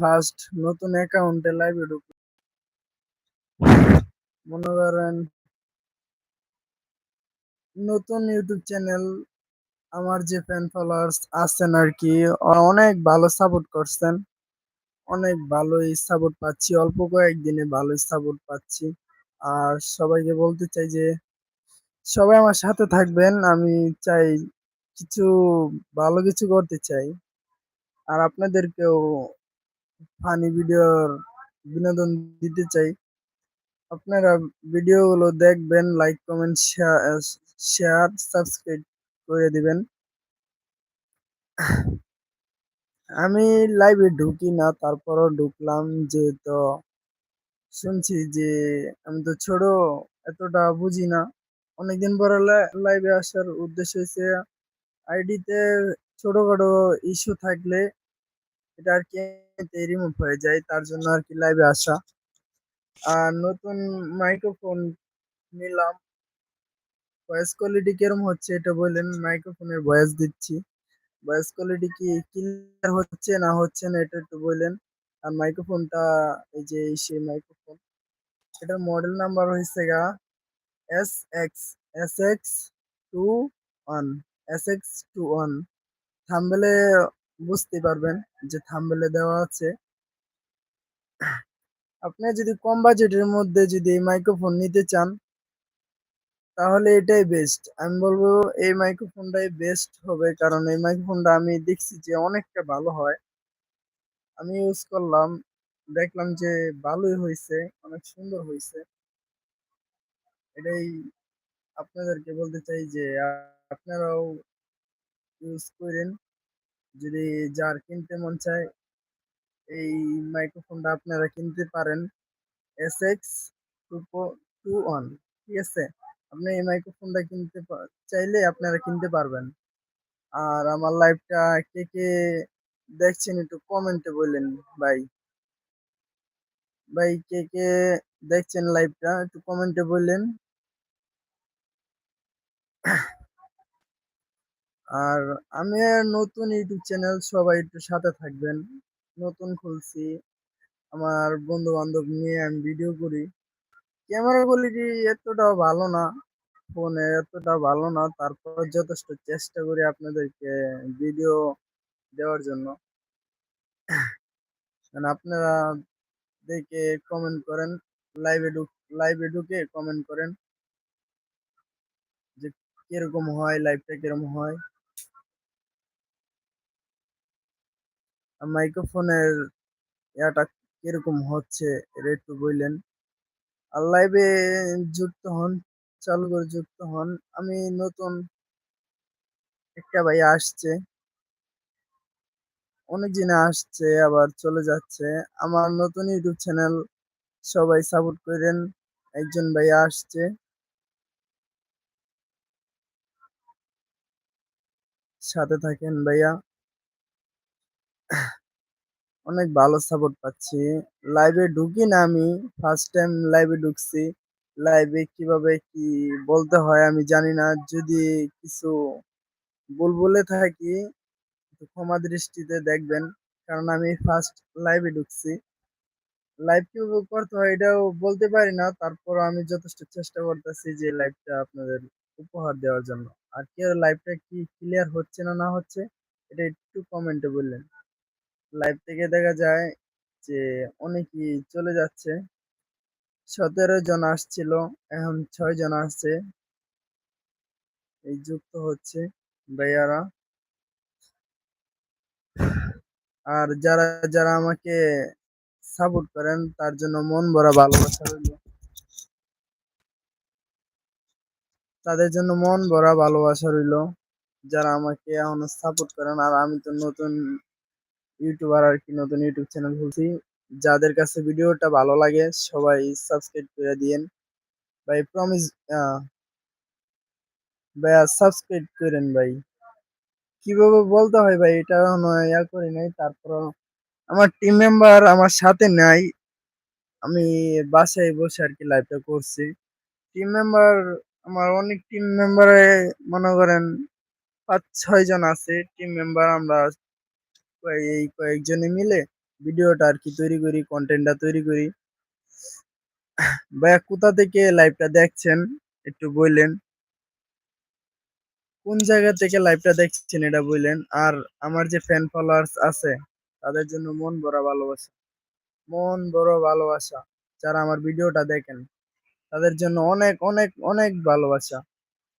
First নতুন অ্যাকাউন্টে লাইভে ঢুক। মনে করেন নতুন ইউটিউব চ্যানেল আমার যে ফ্যান ফলোয়ার্স আছেন আর কি অনেক ভালো সাপোর্ট করছেন। অনেক ভালোই সাপোর্ট পাচ্ছি, অল্প কয়েকদিনে ভালোই সাপোর্ট পাচ্ছি। আর সবাইকে বলতে চাই যে, সবাই আমার সাথে থাকবেন, আমি চাই কিছু ভালো কিছু করতে চাই। আর আপনাদেরকেও ফানি ভিডিওর বিনোদন দিতে চাই। আপনারা ভিডিওগুলো দেখবেন লাইক কমেন্ট শেয়ার সাবস্ক্রাইব করে দিবেন। আমি লাইভে ঢুকি না, তারপরও ঢুকলাম যেহেতু শুনছি যে আমি তো ছোট, এতটা বুঝি না। অনেকদিন পরে লাইভে আসার উদ্দেশ্য হয়েছে আইডিতে ছোটখাটো ইস্যু থাকলে এটা আর কি রিমুভ হয়ে যায়, তার জন্য আর কি লাইভে আসা। আর নতুন মাইক্রোফোন নিলাম। ভয়েস কোয়ালিটি কিরম হচ্ছে এটা বললেন মাইক্রোফোনের ভয়েস দিচ্ছি। ভয়েস কোয়ালিটি কি ক্লিয়ার হচ্ছে না হচ্ছে না এটা একটু বললেন আর মাইক্রোফোনটা এই যে সেই মাইক্রোফোন এটার মডেল নাম্বার হয়েছে গা S X S X two one S X two one থাম্বেলে বুঝতে পারবেন যে থাম্বেলে দেওয়া আছে। আপনি যদি কম বাজেটের মধ্যে যদি এই মাইক্রোফোন নিতে চান, তাহলে এটাই বেস্ট আমি বলব এই মাইক্রোফোনটাই বেস্ট হবে, কারণ এই মাইক্রোফোনটা আমি দেখছি যে অনেকটা ভালো হয়। আমি ইউজ করলাম, দেখলাম যে ভালোই হয়েছে অনেক সুন্দর হয়েছে এটাই আপনাদেরকে বলতে চাই যে আপনারাও ইউজ করেন। যদি যার কিনতে মন চায়, এই মাইক্রোফোনটা আপনারা কিনতে পারেন। এস এক্স টু ওয়ান ঠিক আছে? আপনি এই মাইক্রোফোনটা কিনতে চাইলে আপনারা কিনতে পারবেন। আর আমার লাইভটা কে কে দেখছেন একটু কমেন্টে বললেন ভাই। ভাই, কে কে দেখছেন লাইভটা একটু কমেন্টে বললেন আর আমি নতুন ইউটিউব চ্যানেল সবাই একটু সাথে থাকবেন। নতুন খুলছি। আমার বন্ধু বান্ধব নিয়ে আমি ভিডিও করি। ক্যামেরা কোয়ালিটি এতটাও ভালো না ফোনে এতটা ভালো না, তারপর যথেষ্ট চেষ্টা করি আপনাদেরকে ভিডিও দেওয়ার জন্য। মানে আপনারা দেখে কমেন্ট করেন লাইভে ঢুক লাইভে ঢুকে কমেন্ট করেন যে কীরকম হয় লাইভটা কীরকম হয়। মাইক্রোফোনের ইয়াটা কীরকম হচ্ছে? এটা একটু বললেন। আর লাইভে যুক্ত হন, চালু করে যুক্ত হন। আমি নতুন একটা ভাই আসছে। অনেক দিনে আসছে, আবার চলে যাচ্ছে। আমার নতুন ইউটিউব চ্যানেল সবাই সাপোর্ট করেন। একজন ভাইয়া আসছে। সাথে থাকেন ভাইয়া। অনেক ভালো সাপোর্ট পাচ্ছি। লাইভে ঢুকি না আমি ফার্স্ট টাইম লাইভে ঢুকছি। লাইভে কীভাবে কি বলতে হয় আমি জানি না। যদি কিছু ভুল বলে থাকি ক্ষমা দৃষ্টিতে দেখবেন। কারণ আমি ফার্স্ট লাইভে ঢুকছি। লাইভ কীভাবে করতে হয় এটাও বলতে পারি না। তারপর আমি যথেষ্ট চেষ্টা করতেছি যে লাইভটা আপনাদের উপহার দেওয়ার জন্য। আর কেউ লাইভটা কি ক্লিয়ার হচ্ছে না না হচ্ছে, এটা একটু কমেন্টে বললেন। লাইভ থেকে দেখা যায় যে, অনেকেই চলে যাচ্ছে। সতেরো জন আসছিল, এখন ছয় জন আসছে। এই যুক্ত হচ্ছে ভাইয়ারা। আর যারা যারা আমাকে সাপোর্ট করেন, তার জন্য মন ভরা ভালোবাসা রইল। তাদের জন্য মন ভরা ভালোবাসা রইল। যারা আমাকে এখনও সাপোর্ট করেন, আর আমি তো নতুন ইউটিউবার আর কি নতুন ইউটিউব চ্যানেল খুলছি। যাদের কাছে ভিডিওটা ভালো লাগে, সবাই সাবস্ক্রাইব করে দিয়েন। ভাই প্রমিস ভাইয়া সাবস্ক্রাইব করেন ভাই। কীভাবে বলতে হয় ভাই, এটা ইয়া করি নাই তারপর আমার টিম মেম্বার আমার সাথে নাই। আমি বাসায় বসে আর কি লাইভটা করছি। টিম মেম্বার আমার অনেক টিম মেম্বারে মনে করেন পাঁচ ছয় জন আছে। টিম মেম্বার আমরা এই কয়েকজনে মিলে ভিডিওটা আর কি তৈরি করি কন্টেন্টটা তৈরি করি। ভাইয়া, কোথা থেকে লাইভটা দেখছেন? একটু বললেন। কোন জায়গা থেকে লাইভটা দেখছেন এটা বললেন? আর আমার যে ফ্যান ফলোয়ার্স আছে, তাদের জন্য মন ভরা ভালোবাসা। মন বড় ভালোবাসা, যারা আমার ভিডিওটা দেখেন, তাদের জন্য অনেক অনেক অনেক ভালোবাসা।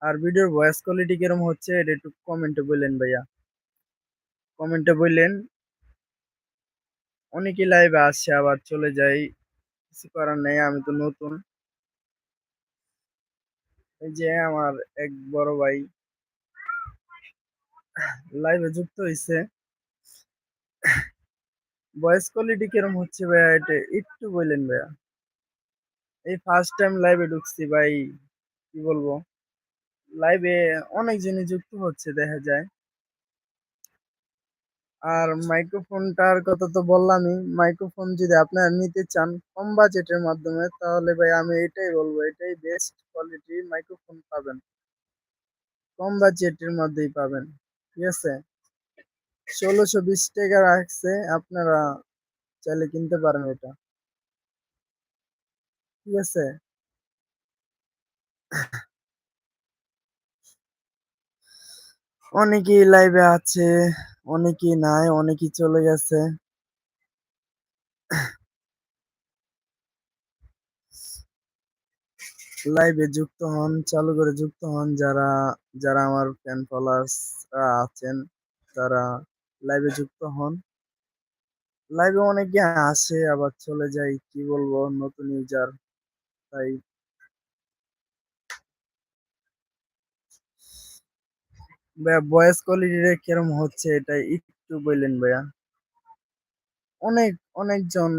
আর ভিডিওর ভয়েস কোয়ালিটি কীরকম হচ্ছে, এটা একটু কমেন্টে বললেন ভাইয়া। কমেন্টে বললেন, অনেকেই লাইভে আসছে আবার চলে যায় কিছু করার নেই, আমি তো নতুন। এই যে আমার এক বড় ভাই লাইভে যুক্ত হয়েছে ভয়েস কোয়ালিটি কীরকম হচ্ছে ভাইয়া, এটা একটু বললেন ভাইয়া। এই ফার্স্ট টাইম লাইভে ঢুকছি ভাই, কি বলব? লাইভে অনেক জিনিস যুক্ত হচ্ছে, দেখা যায়। আর মাইক্রোফোনটার কথা তো বললামই, মাইক্রোফোন যদি আপনারা নিতে চান কম বাজেটের মাধ্যমে, তাহলে ভাই আমি এটাই বলব, এটাই বেস্ট কোয়ালিটি মাইক্রোফোন পাবেন। কম বাজেটের মধ্যেই পাবেন, ঠিক আছে? ষোলোশো বিশ টাকা রাখছে, আপনারা চাইলে কিনতে পারেন এটা। ঠিক আছে? অনেকেই লাইভে আছে। অনেকেই নাই, অনেকেই চলে গেছে। লাইভে যুক্ত হন, চালু করে যুক্ত হন যারা যারা আমার ফ্যান ফলোয়ার্স আছেন, তারা লাইভে যুক্ত হন। লাইভে অনেকে আসে, আবার চলে যায়, কি বলব, নতুন ইউজার তাই ভাইয়া ভয়েস কোয়ালিটি কিরম হচ্ছে এটা একটু বললেন ভাইয়া। অনেক, অনেকজন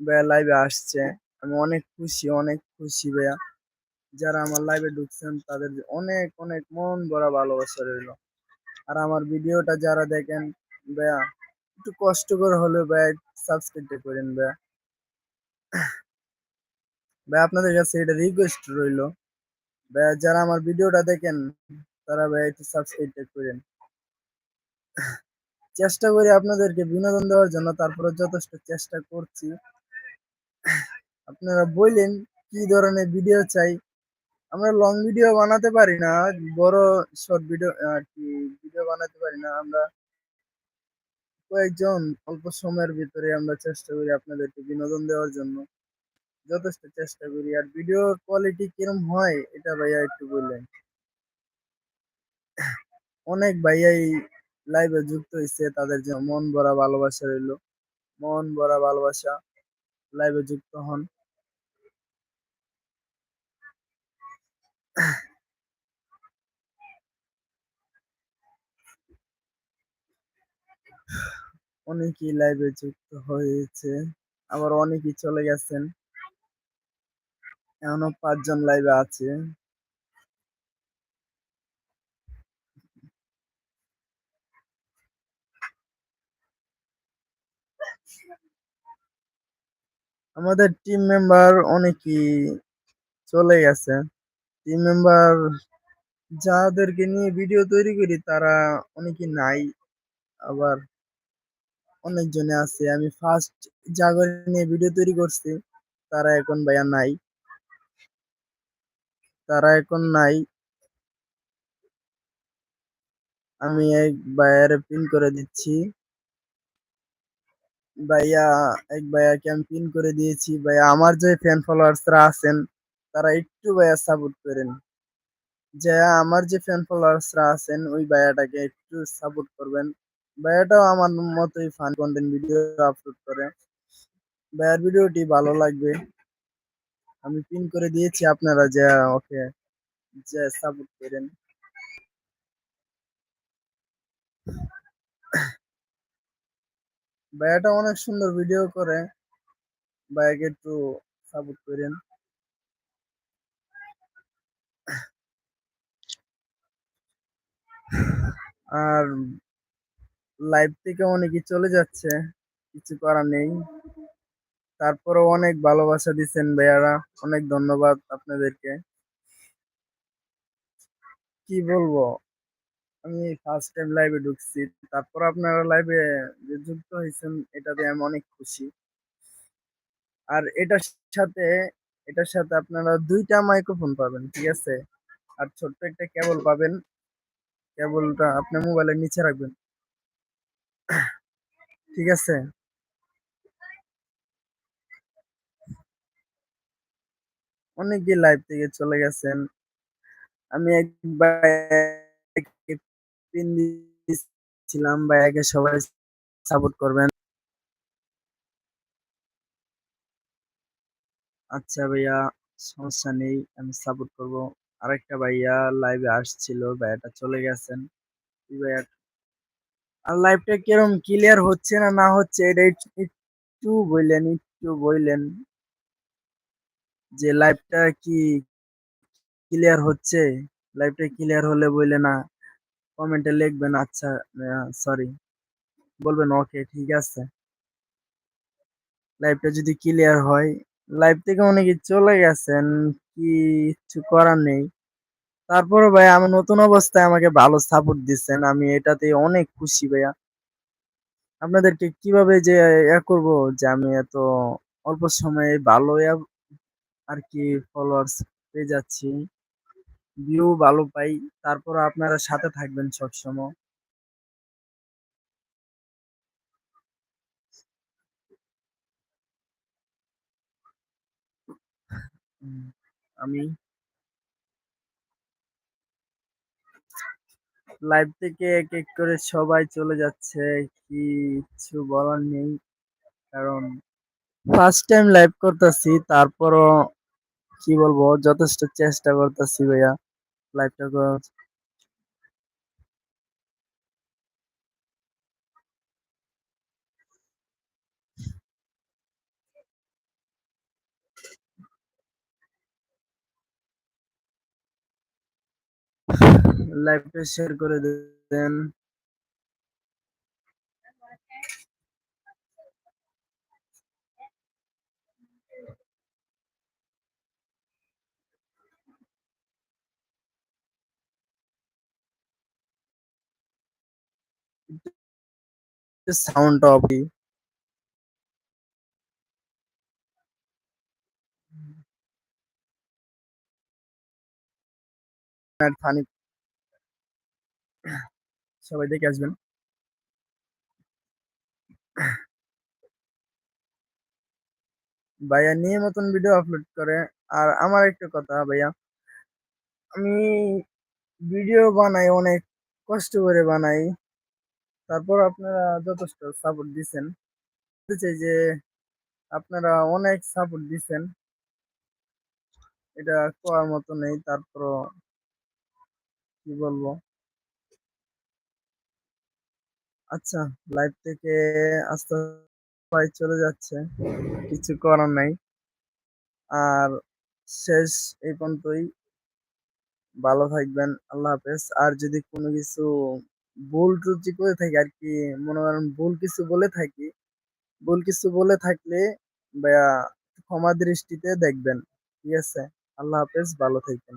ভাইয়া লাইভে আসছে। আমি অনেক খুশি অনেক খুশি ভাইয়া। যারা আমার লাইভে ঢুকছেন, তাদের অনেক অনেক মন ভরা ভালোবাসা রইল। আর আমার ভিডিওটা যারা দেখেন ভাইয়া, একটু কষ্ট করে হলেও ভাইয়া সাবস্ক্রাইবটা করেন ভাইয়া। ভাই আপনাদের কাছে এটা রিকোয়েস্ট রইল। ভাইয়া, যারা আমার ভিডিওটা দেখেন তারা ভাই একটু সাবস্ক্রাইবটা করেন। চেষ্টা করি আপনাদেরকে বিনোদন দেওয়ার জন্য তারপরে যথেষ্ট চেষ্টা করছি। আপনারা বললেন কি ধরনের ভিডিও চাই? আমরা লং ভিডিও বানাতে পারি না, বড় শর্ট ভিডিও আর কি ভিডিও বানাতে পারি না। আমরা কয়েকজন অল্প সময়ের ভিতরে আমরা চেষ্টা করি আপনাদেরকে বিনোদন দেওয়ার জন্য। যথেষ্ট চেষ্টা করি। আর ভিডিওর কোয়ালিটি কিরম হয়, এটা ভাইয়া একটু বললেন। অনেক ভাইয়াই লাইভে যুক্ত হয়েছে তাদের যে মন ভরা ভালোবাসা রইল। মন ভরা ভালোবাসা লাইভে যুক্ত হন। অনেকেই লাইভে যুক্ত হয়েছে, আবার অনেকেই চলে গেছেন। এখনও পাঁচজন লাইভে আছে। আমাদের টিম মেম্বার অনেকেই চলে গেছে। টিম মেম্বার যাদেরকে নিয়ে ভিডিও তৈরি করি, তারা অনেকে নাই, আবার অনেকজনে আছে। আমি ফার্স্ট জাগরে নিয়ে ভিডিও তৈরি করছি, তারা এখন ভাইয়া নাই। তারা এখন নাই। আমি এক ভাইয়ারে পিন করে দিচ্ছি। ভাইয়া, এক ভাইয়াকে আমি করে দিয়েছি। ভাইয়া, আমার যে ফ্যান ফলোয়ার্সরা আছেন, তারা একটু ভাইয়া সাপোর্ট করেন। যে আমার যে ফ্যান ফলোয়ার্সরা আছেন, ওই ভাইয়াটাকে একটু সাপোর্ট করবেন। ভাইয়াটাও আমার মতোই ফান কন্টেন্ট ভিডিও আপলোড করে। ভাইয়ার ভিডিওটি ভালো লাগবে। আমি পিন করে দিয়েছি, আপনারা যে ওকে যে সাপোর্ট করেন। ভাইয়াটা অনেক সুন্দর ভিডিও করে। ভাইয়াকে একটু সাপোর্ট করেন। আর লাইভ থেকে অনেকে চলে যাচ্ছে, কিছু করার নেই। তারপরেও অনেক ভালোবাসা দিচ্ছেন ভাইয়ারা। অনেক ধন্যবাদ আপনাদেরকে। কি বলব? আমি ফার্স্ট টাইম লাইভে ঢুকছি। তারপর আপনারা লাইভে যে যুক্ত হইছেন এটাতে আমি অনেক খুশি। আর এটার সাথে এটার সাথে আপনারা দুইটা মাইক্রোফোন পাবেন। ঠিক আছে? আর ছোট্ট একটা কেবল পাবেন। কেবলটা আপনার মোবাইলের নিচে রাখবেন। ঠিক আছে? অনেকেই লাইভ থেকে চলে গেছেন। আমি এক ভাইয়াকে পিন দিছিলাম। ভাইয়াকে সবাই সাপোর্ট করবেন। আচ্ছা ভাইয়া সমস্যা নেই। আমি সাপোর্ট করব। আরেকটা ভাইয়া লাইভে আসছিল। ভাইয়াটা চলে গেছেন। ভাইয়া আর লাইভটা কীরকম ক্লিয়ার হচ্ছে না, না হচ্ছে এটা একটু বইলেন, একটু বললেন যে লাইভটা কি ক্লিয়ার হচ্ছে? লাইভটা ক্লিয়ার হলে বইলেন আ কমেন্টে লিখবেন আচ্ছা সরি। বলবেন ওকে ঠিক আছে। লাইভটা যদি ক্লিয়ার হয়, লাইভ থেকে অনেকে চলে গেছেন। কিছু করার নেই। তারপরে ভাইয়া আমি নতুন অবস্থায় আমাকে ভালো সাপোর্ট দিচ্ছেন। আমি এটাতে অনেক খুশি ভাইয়া। আপনাদেরকে কীভাবে যে ইয়া করব যে আমি এত অল্প সময়ে ভালো আর কি ফলোয়ার্স পেয়ে যাচ্ছি। ভিউ ভালো পাই। তারপর আপনারা সাথে থাকবেন সবসময়। আমি লাইভ থেকে এক, এক করে সবাই চলে যাচ্ছে। কিছু বলার নেই। কারণ ফার্স্ট টাইম লাইভ করতাছি। তারপরও কি বলব যথেষ্ট চেষ্টা করতাছি ভাইয়া লাইভটা। লাইভটা শেয়ার করে দেন। একটু সাউন্ডটা অফ ফানি সবাই দেখে আসবেন। ভাইয়া নিয়মিত ভিডিও আপলোড করে। আর আমার একটা কথা ভাইয়া, আমি ভিডিও বানাই, অনেক কষ্ট করে বানাই। তারপর আপনারা যথেষ্ট সাপোর্ট। বলতে চাই যে, আপনারা অনেক সাপোর্ট দিচ্ছেন এটা কোয়ার মতো নেই। তারপরও কি বলব? আচ্ছা লাইভ থেকে আস্তে সবাই চলে যাচ্ছে। কিছু করার নাই। আর শেষ এই পর্যন্তই। ভালো থাকবেন। আল্লাহ হাফেজ। আর যদি কোনো কিছু ভুল ত্রুটি করে থাকি আর কি মনে করেন ভুল কিছু বলে থাকি, ভুল কিছু বলে থাকলে ভাইয়া ক্ষমা দৃষ্টিতে দেখবেন। ঠিক আছে? আল্লাহ হাফেজ। ভালো থাকবেন।